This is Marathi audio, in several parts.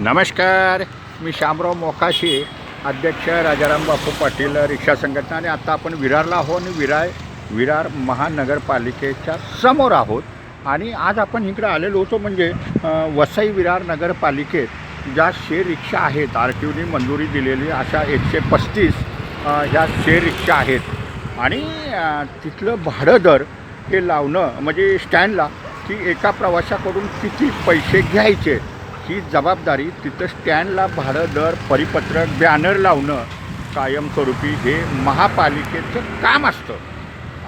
नमस्कार मी शामराव मोकाशी अध्यक्ष राजाराम बापू पाटील रिक्षा संघटना आणि आता आपण विरारला आहोत आणि विरार विरार महानगरपालिकेच्या समोर आहोत. आणि आज आपण इकडे आलेलो होतो म्हणजे वसई विरार नगरपालिकेत ज्या शेअर रिक्षा आहेत आर टी ओनी मंजुरी दिलेली अशा एकशे पस्तीस ह्या शेअर रिक्षा आहेत. आणि तिथलं भाडं दर हे लावणं म्हणजे स्टँडला की एका प्रवाशाकडून किती पैसे घ्यायचे? ही जबाबदारी तिथं स्टँडला भाडं दर परिपत्रक बॅनर लावणं कायमस्वरूपी हे महापालिकेचं काम असतं.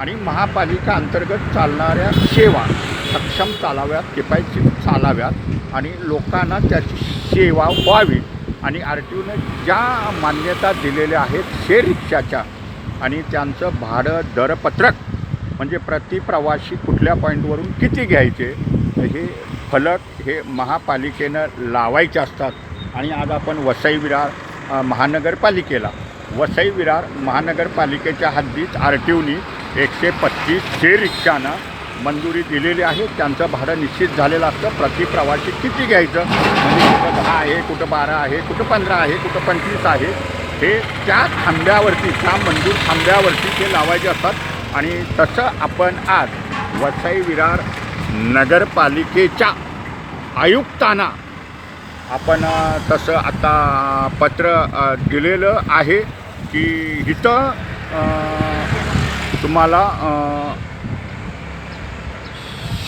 आणि महापालिका अंतर्गत चालणाऱ्या सेवा सक्षम चालाव्यात किफायतशीर चालाव्यात आणि लोकांना त्याची सेवा व्हावी आणि आर टी ओनं ज्या मान्यता दिलेल्या आहेत शे रिक्षाच्या आणि त्यांचं भाडं दरपत्रक म्हणजे प्रति प्रवासी कुठल्या पॉईंटवरून किती घ्यायचे हे फलक हे महापालिकेनं लावायचे असतात. आणि आज आपण वसई विरार महानगरपालिकेला वसई विरार महानगरपालिकेच्या हद्दीत आर टी ओनी एकशे पस्तीस शे रिक्षांना मंजुरी दिलेली आहे. त्यांचं भाडं निश्चित झालेलं असतं. प्रति प्रवासी किती घ्यायचं? म्हणजे कुठं दहा आहे कुठं बारा आहे कुठं पंधरा आहे कुठं पंचवीस आहे? हे त्या थांब्यावरती त्या मंजूर थांब्यावरती ते लावायचे असतात. आणि तसं आपण आज वसई विरार नगरपालिकेच्या आयुक्तांना. आपण तसं आता पत्र दिलेलं आहे की इथं तुम्हाला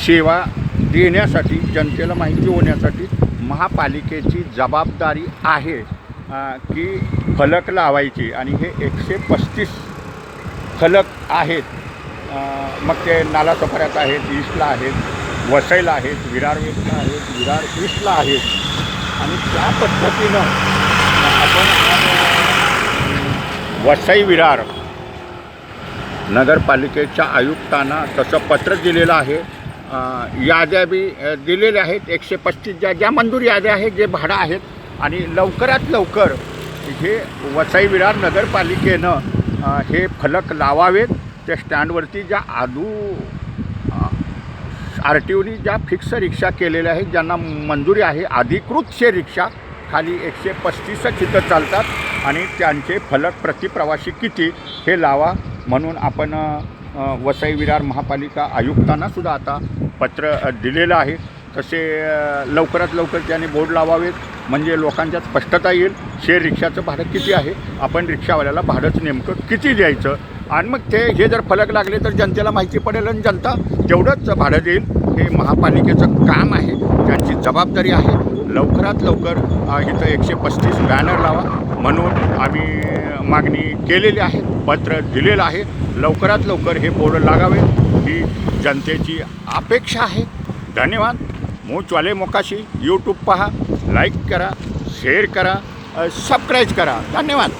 सेवा देण्यासाठी जनतेला माहिती होण्यासाठी महापालिकेची जबाबदारी आहे की फलक लावायची. आणि हे एकशे पस्तीस फलक आहेत. मग ते नालासफऱ्यात आहेत ईस्टला आहेत. वसईला आहेत विरार वेस्टला आहेत विरार ईस्टला आहेत. आणि त्या पद्धतीनं आपण वसई विरार नगरपालिकेच्या आयुक्तांना तसं पत्र दिलेलं आहे. याद्या बी दिलेल्या आहेत एकशे पस्तीस ज्या ज्या मंजूर याद्या आहेत जे भाडं आहेत. आणि लवकरात लवकर हे वसई विरार नगरपालिकेनं हे फलक लावावेत. त्या स्टँडवरती ज्या आदू आर टी ओनी ज्या फिक्स रिक्षा केलेल्या आहेत ज्यांना मंजुरी आहे अधिकृत शे रिक्षा खाली एकशे पस्तीसच इथं चालतात आणि त्यांचे फलक प्रतिप्रवासी किती हे लावा म्हणून आपण वसई विरार महापालिका आयुक्तांना सुद्धा आता पत्र दिलेलं आहे. तसे लवकरात लवकर त्याने बोर्ड लावावेत म्हणजे लोकांच्यात स्पष्टता येईल शेअर रिक्षाचं भाडं किती आहे आपण रिक्षावाल्याला भाडंच नेमकं किती द्यायचं? आणि मग ते हे जर फलक लागले तर जनतेला माहिती पडेल आणि जनता तेवढंच भाडं देईल हे महापालिकेचं काम आहे. त्यांची जबाबदारी आहे लवकरात लवकर इथं एकशे पस्तीस बॅनर लावा म्हणून आम्ही मागणी केलेली आहे पत्र दिलेलं आहे. लवकरात लवकर हे बोर्ड लागावे ही जनतेची अपेक्षा आहे. धन्यवाद. मोचवाले मोकाशी यूट्यूब पहा लाईक करा शेअर करा सबस्क्राईब करा. धन्यवाद.